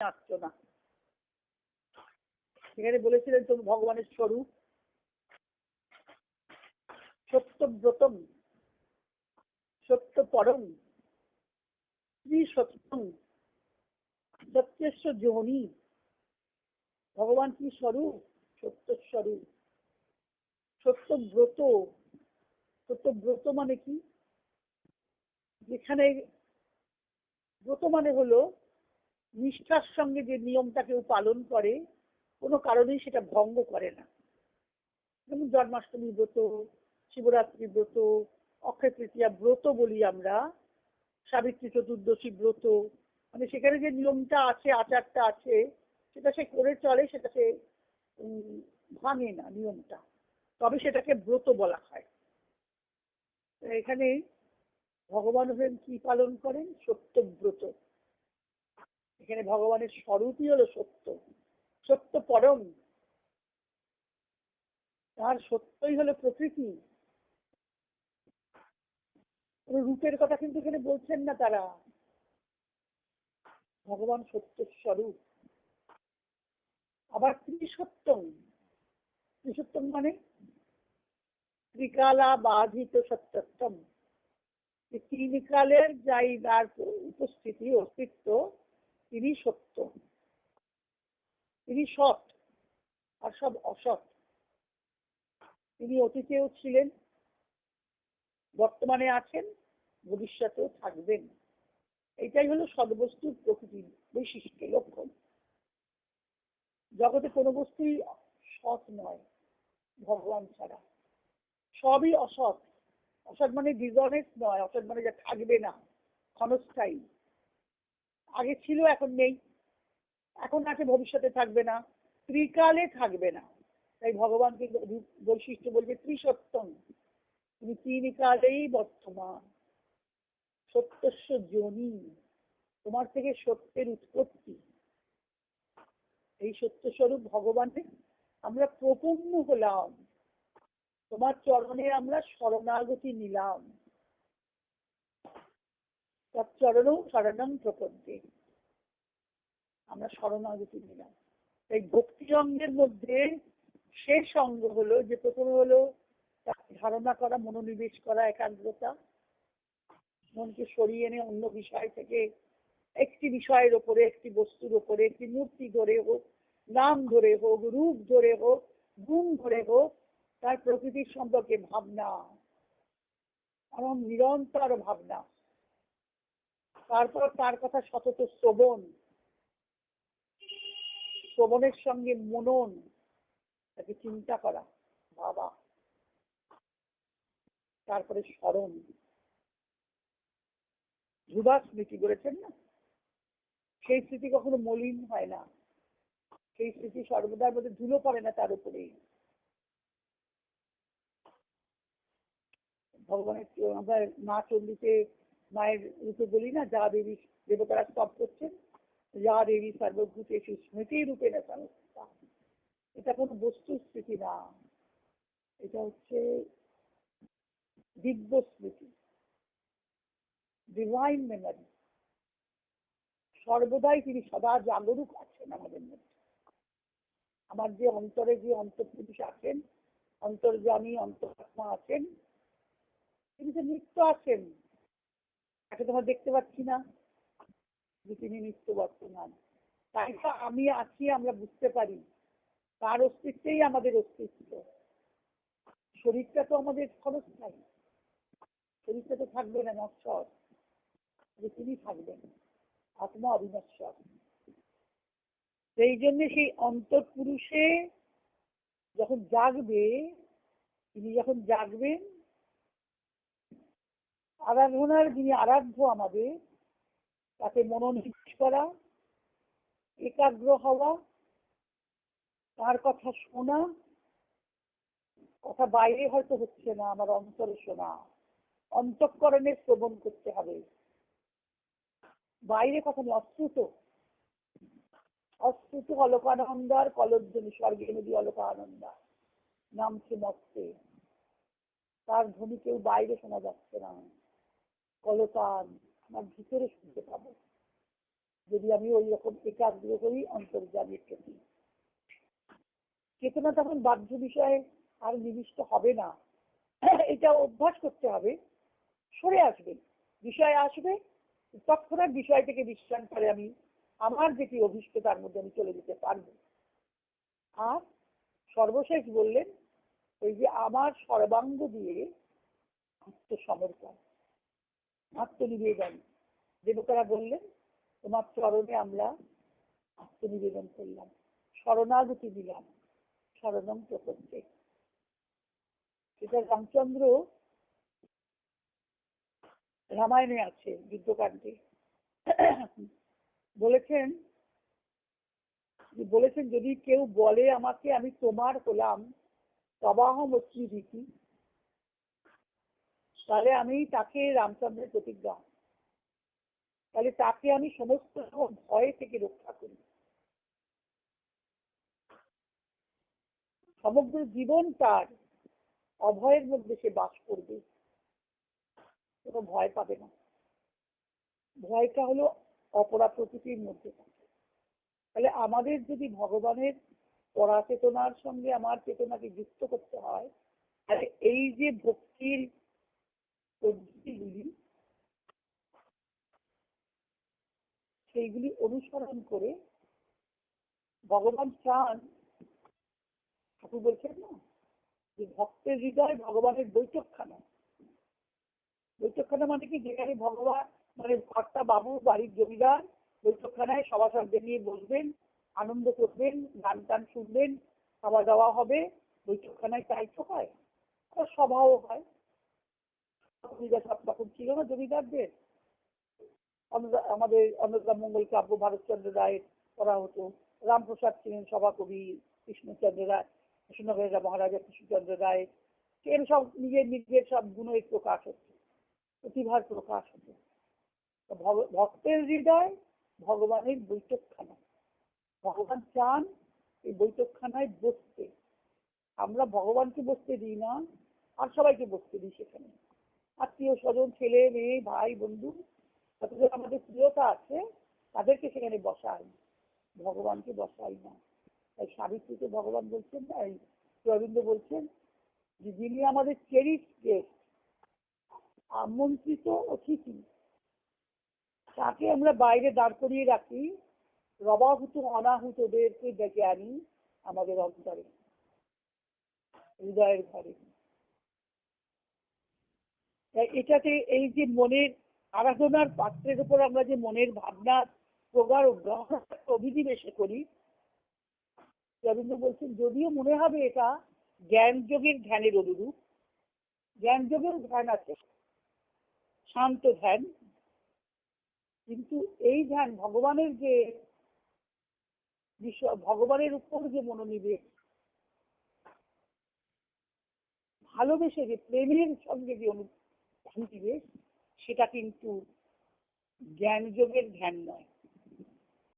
আসছো না। সেখানে বলেছিলেন তুমি ভগবানের স্বরূপ। সত্যব্রতম সত্য পরম শ্রী সত্যম সত্যেশ্বর যোনি ভগবান কি স্বরূপ? সত্য স্বরূপ সত্যব্রত সত্যব্রত মানে কি? যেখানে ব্রত মানে হলো নিষ্ঠার সঙ্গে যে নিয়মটা কেউ পালন করে, কোনো কারণেই সেটা ভঙ্গ করে না। যেমন জন্মাষ্টমী ব্রত, শিবরাত্রি ব্রত, অক্ষয় তৃতীয়া ব্রত বলি আমরা, সাবিত্রী চতুর্দশী ব্রত মানে সেখানে যে নিয়মটা আছে, আচারটা আছে, সেটা সে করে চলে, সেটা সে ভাঙে না নিয়মটা। তবে সেটাকে ব্রত বলা হয়। এখানে ভগবান হলেন কি পালন করেন? সত্যব্রত। এখানে ভগবানের স্বরূপই হলো সত্য। সত্য পরম। তার সত্যই হলো প্রকৃতি। রূপের কথা কিন্তু এখানে বলছেন না তারা। ভগবান সত্য স্বরূপ। আবার ত্রিসত্যম ত্রিসত্যম মানে ত্রিকালা বাধিত সত্যম যে ত্রিকালের যাই তার উপস্থিতি, অস্তিত্ব তিনি সত্য। তিনি সৎ আর সব অসৎ। তিনি অতীতেও ছিলেন, বর্তমানে আছেন, ভবিষ্যতেও থাকবেন। এটাই হলো সদবস্তুর প্রকৃতির বৈশিষ্ট্য লক্ষণ। জগতে কোনো বস্তুই সৎ নয়, ভগবান ছাড়া। সবই অসৎ। অসৎ মানে ডিজনেস নয়, অসৎ মানে যা থাকবে না, ক্ষণস্থায়ী। আগে ছিল, এখন নেই। এখন আছে ভবিষ্যতে থাকবে না। ত্রিকালে থাকবে না। তাই ভগবানকে বৈশিষ্ট্য বলবে ত্রিসত্যম তিনি তিন কালেই বর্তমান। সত্যস্য জনি তোমার থেকে সত্যের উৎপত্তি। এই সত্যস্বরূপ ভগবানের আমরা প্রপন্ন হলাম। তোমার চরণে আমরা শরণাগতি নিলাম। তার চরণও শরণম প্রপদ্যে আমরা শরণাগতি নিলাম। এই ভক্তি অঙ্গের মধ্যে শেষ অঙ্গ হলো যে প্রথমে হলো ধারণা করা, মনোনিবেশ করা, একাগ্রতা। মনকে সরিয়ে এনে অন্য বিষয় থেকে একটি বিষয়ের ওপরে, একটি বস্তুর ওপরে, একটি মূর্তি ধরে হোক, নাম ধরে হোক, রূপ ধরে হোক, গুণ ধরে হোক, তার প্রকৃতির সম্পর্কে ভাবনা। এবং নিরন্তর ভাবনা। তারপর তার কথা সতত শ্রবণ। শ্রবণের সঙ্গে মনন, তাকে চিন্তা করা, ভাবা। তারপরে স্মরণ। ধ্রুবা স্মৃতি বলেছেন না? সেই স্মৃতি কখনো মলিন হয় না। সেই স্মৃতি সর্বদার মধ্যে ধুলো পড়ে না তার উপরে। ভগবানের আমরা মা চণ্ডীতে মায়ের রূপে বলি না, যা দেবী দেবতারা স্তব করছেন, যা দেবী সর্বভূতে স্মৃতি রূপে না সংস্থা। এটা কোনো বস্তুর স্মৃতি না। এটা হচ্ছে দিব্য স্মৃতি। ডিভাইন মেমোরি সর্বদাই তিনি সদা জাগরুক আছেন আমাদের মধ্যে। আমার যে অন্তরে যে অন্তর্পুরুষ আছেন অন্তর্জামী অন্তরাত্মা আছেন, তিনি তো নিত্য আছেন তাকে তো আমরা দেখতে পাচ্ছি না। যে তিনি নিত্য বর্তমান। তাই তো আমি আছি, আমরা বুঝতে পারি। তার অস্তিত্বেই আমাদের অস্তিত্ব। শরীরটা তো আমাদের ক্ষণস্থায়ী শরীরটা তো থাকবে না, নশ্বর। যে তিনি থাকবেন, আত্মা অবিনশ্বর। সেই জন্য সেই অন্তঃপুরুষে যখন জাগবে, তিনি যখন জাগবেন আরাধনার যিনি আরাধ্য আমাদের তাকে মনোনিবেশ করা, একাগ্র হওয়া, তার কথা শোনা, কথা বাইরে হয়তো হচ্ছে না, আমার অন্তরে শোনা। অন্তঃকরণে শ্রবণ করতে হবে। বাইরে কথা নেই অশ্রুত। অশ্রুত অলোকানন্দ আর কলধ্বনি, স্বর্গে নদী অলোকানন্দ নামছে মস্তে তার ধ্বনি কেউ বাইরে শোনা যাচ্ছে না। কলতান আমার ভিতরে শুনতে পাবো। যদি আমি ওই রকম একাগ্র করি অন্তর্জামের প্রতি চেতনা তখন বাহ্য বিষয়ে আর নিবিষ্ট হবে না। এটা অভ্যাস করতে হবে। সরে আসবে। বিষয় আসবে। তৎক্ষণাৎ বিষয় থেকে বিশ্রাম করে আমি আমার যেটি অভিষ্ট তার মধ্যে আমি চলে যেতে পারব। আর সর্বশেষ বললেন, ওই যে আমার সর্বাঙ্গ দিয়ে আত্মসমর্পণ। আত্মনিবেদন দেবতারা বললেন, তোমার চরণে আমরা আত্মনিবেদন করলাম। শরণাগতি দিলাম। শরণম প্রপঞ্চে। সেটা রামচন্দ্র রামায়ণে আছে, যুদ্ধকাণ্ডে। বলেছেন বলেছেন, যদি কেউ বলে আমাকে, আমি তোমার হলাম তবাহ তবাহম রীতি তাহলে আমি তাকে রামচন্দ্রের প্রতিজ্ঞা তাহলে তাকে আমি সমস্ত রকম ভয় থেকে রক্ষা করি। সমগ্র জীবন তার অভয়ের মধ্যে সে বাস করবে। কোনো ভয় পাবে না। ভয়টা হলো অপরা প্রকৃতির মধ্যে তাহলে আমাদের যদি ভগবানের পরাচেতনার সঙ্গে আমার চেতনাকে যুক্ত করতে হয়, তাহলে এই যে ভক্তির সেইগুলি অনুসরণ করে ভগবান চান। ঠাকুর বলছেন না, যে ভক্তের হৃদয় ভগবানের বৈঠকখানা। বৈঠকখানা মানে কি? যেখানে ভগবান মানে কর্তা বাবু, বাড়ির জমিদার বৈঠকখানায় সভাসদদের নিয়ে বসবেন, আনন্দ করবেন, গান টান শুনবেন, খাওয়া দাওয়া হবে, বৈঠকখানায় তাই তো হয়। সভাও হয়। সব তখন ছিল না জমিদারদের। আমাদের অন্নদাম মঙ্গল কাব্য ভারতচন্দ্র রায়ের করা হতো। রামপ্রসাদ ছিলেন সভাকবি কৃষ্ণচন্দ্র রায় কৃষ্ণনগরের মহারাজা কৃষ্ণচন্দ্র রায়। এর সব নিজের নিজের সব গুণের প্রকাশ হতো, প্রতিভার প্রকাশ হতো। ভক্তের হৃদয় ভগবানের বৈঠকখানা। ভগবান চান এই বৈঠকখানায় বসতে। আমরা ভগবানকে বসতে দিই না, আর সবাইকে বসতে দিই সেখানে। আত্মীয় স্বজন, ছেলে, মেয়ে, ভাই, বন্ধু প্রিয়তা আছে, তাদেরকে সেখানে বসাই। ভগবানকে বসাই না। তাই সাবিত্রীকে ভগবান বলছেন না, এই রবীন্দ্র বলছেন যে, যিনি আমাদের চেরিশ গেস্ট আমন্ত্রিত অতিথি, তাকে আমরা বাইরে দাঁড় করিয়ে রাখি, রবাহুত অনাহুতদেরকে ডেকে আনি আমাদের অন্তরে, হৃদয়ের ঘরে। এটাতে এই যে মনের আরাধনার পাত্রের উপর আমরা যে মনের ভাবনা, প্রগাঢ় অভিনিবেশে করি, রবীন্দ্র বলছেন, যদিও মনে হবে এটা জ্ঞান যোগের ধ্যানের অনুরূপ, জ্ঞান যোগের ধ্যান আছে, শান্ত ধ্যান, কিন্তু এই ধ্যান ভগবানের যে ভগবানের উপর যে মনোনিবেশ, ভালোবেসে যে প্রেমের সঙ্গে যে অনুনিবেশ সেটা কিন্তু জ্ঞান যোগের ধ্যান নয়।